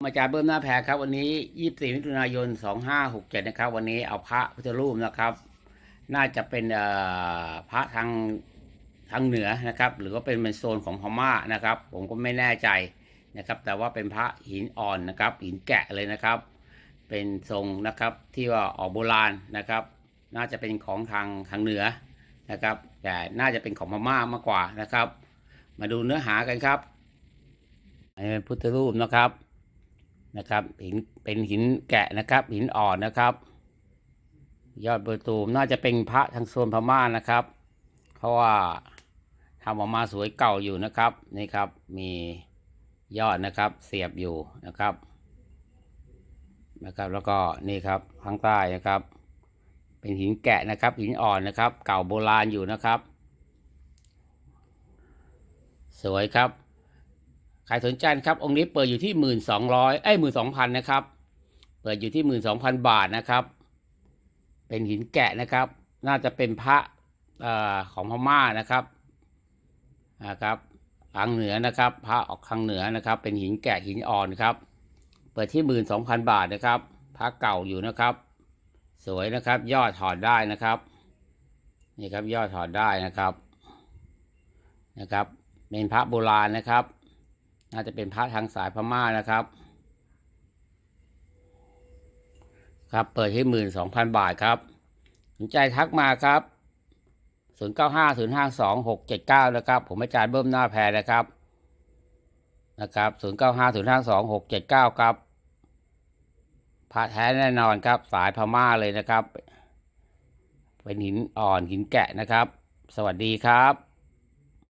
อาจารย์เบิ้มหน้าแพรครับ วันนี้ 24 มิถุนายน 2567 นะครับ วันนี้เอาพระพุทธรูปนะครับ น่าจะเป็นพระทางทางเหนือนะครับ หรือว่าเป็นเป็นโซนของพม่านะครับ ผมก็ไม่แน่ใจนะครับ แต่ว่าเป็นพระหินอ่อนนะครับ หินแกะเลยนะครับ เป็นทรงนะครับที่ว่าออกโบราณนะครับ น่าจะเป็นของทางทางเหนือนะครับ แต่น่าจะเป็นของพม่ามากกว่านะครับ มาดูเนื้อหากันครับอันนี้เป็นพุทธรูปนะครับ นะครับหินเป็นหินแกะนะครับ หินอ่อนนะครับ ยอดประตูมน่าจะเป็นพระทางโซนพม่านะครับ เพราะว่าทำออกมาสวยเก่าอยู่นะครับนี่ครับมียอดนะครับเสียบอยู่นะครับนะครับ แล้วก็นี่ครับข้างใต้นะครับ เป็นหินแกะนะครับ หินอ่อนนะครับ เก่าโบราณอยู่นะครับ สวยครับ ใครสนใจครับ องค์นี้เปิดอยู่ที่หมื่นสองร้อยเอ้ยหมื่นสองพันนะครับ เปิดอยู่ที่หมื่นสองพันบาทนะครับ เป็นหินแกะนะครับ น่าจะเป็นพระอ่อของพม่านะครับนะครับทางเหนือนะครับ พระออกทางเหนือนะครับ เป็นหินแกะหินอ่อนครับ เปิดที่หมื่นสองพันบาทนะครับ พระเก่าอยู่นะครับ สวยนะครับ ยอดถอดได้นะครับนี่ครับยอดถอดได้นะครับนะครับ เป็นพระโบราณนะครับ น่าจะเป็นพระทางสายพม่านะครับ ครับเปิดที่หมื่นสองพันบาทครับสนใจทักมาครับศูนย์เก้าห้าศูนย์ห้าสองหกเจ็ดเก้านะครับ ผมอาจารย์เบิ้มหน้าแพรนะครับนะครับศูนย์เก้าห้าศูนย์ห้าสองหกเจ็ดเก้าครับพระแท้แน่นอนครับ สายพม่าเลยนะครับ เป็นหินอ่อนหินแกะนะครับ สวัสดีครับ